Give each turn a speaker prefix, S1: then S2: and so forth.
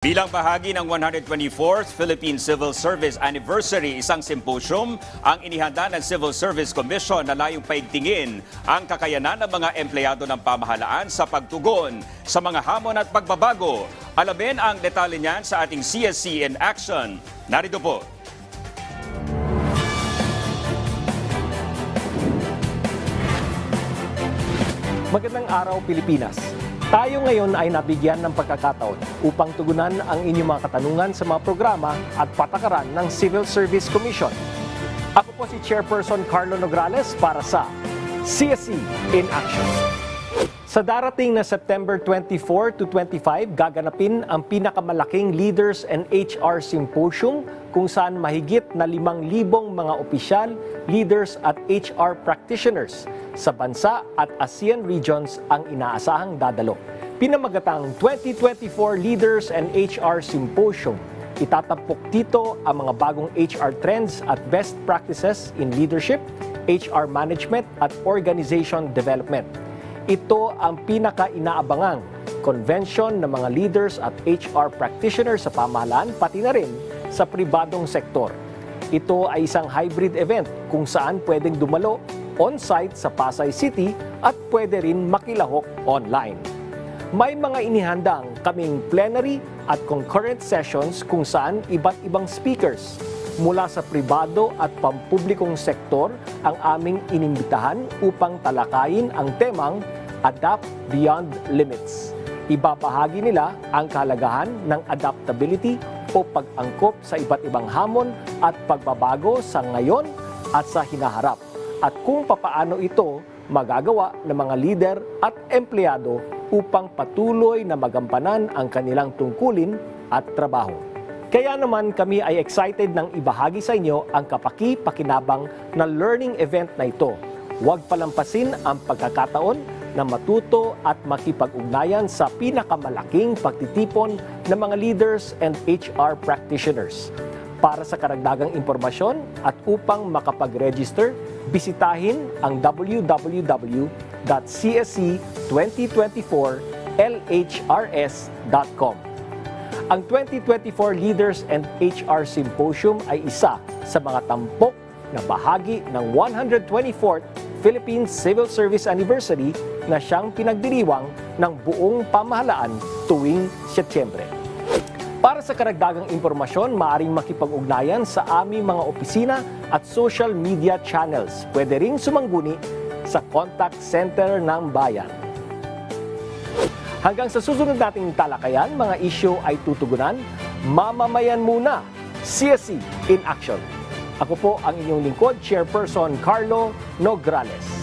S1: Bilang bahagi ng 124th Philippine Civil Service Anniversary, isang symposium ang inihanda ng Civil Service Commission na layong paigtingin ang kakayanan ng mga empleyado ng pamahalaan sa pagtugon sa mga hamon at pagbabago. Alamin ang detalye niyan sa ating CSC in Action. Narito po.
S2: Magandang araw Pilipinas. Tayo ngayon ay nabigyan ng pagkakataon upang tugunan ang inyong mga katanungan sa mga programa at patakaran ng Civil Service Commission. Ako po si Chairperson Carlo Nograles para sa CSC in Action. Sa darating na September 24 to 25, gaganapin ang pinakamalaking Leaders and HR Symposium kung saan mahigit na 5,000 mga opisyal, leaders at HR practitioners sa bansa at ASEAN regions ang inaasahang dadalo. Pinamagatang 2024 Leaders and HR Symposium Itatapok dito ang mga bagong HR trends at best practices in leadership, HR management at organization development. Ito ang pinaka-inaabangang convention ng mga leaders at HR practitioners sa pamahalaan pati na rin sa pribadong sektor. Ito ay isang hybrid event kung saan pwedeng dumalo on-site sa Pasay City at pwede rin makilahok online. May mga inihandang kaming plenary at concurrent sessions kung saan iba't ibang speakers mula sa pribado at pampublikong sektor ang aming inimbitahan upang talakayin ang temang Adapt Beyond Limits. Ibabahagi nila ang kalagahan ng adaptability o pag-angkop sa iba't ibang hamon at pagbabago sa ngayon at sa hinaharap at kung papaano ito magagawa ng mga leader at empleyado upang patuloy na magampanan ang kanilang tungkulin at trabaho. Kaya naman kami ay excited nang ibahagi sa inyo ang kapaki-pakinabang na learning event na ito. Huwag palampasin ang pagkakataon na matuto at makipag-ugnayan sa pinakamalaking pagtitipon ng mga leaders and HR practitioners. Para sa karagdagang impormasyon at upang makapag-register, bisitahin ang www.csc2024lhrs.com. Ang 2024 Leaders and HR Symposium ay isa sa mga tampok na bahagi ng 124th Philippine Civil Service Anniversary na siyang pinagdiriwang ng buong pamahalaan tuwing Setyembre. Para sa karagdagang impormasyon, maaaring makipag-ugnayan sa aming mga opisina at social media channels. Pwede ring sumangguni sa contact center ng bayan. Hanggang sa susunod nating talakayan, mga isyo ay tutugunan, mamamayan muna, CSC in action. Ako po ang inyong lingkod, Chairperson Carlo Nograles.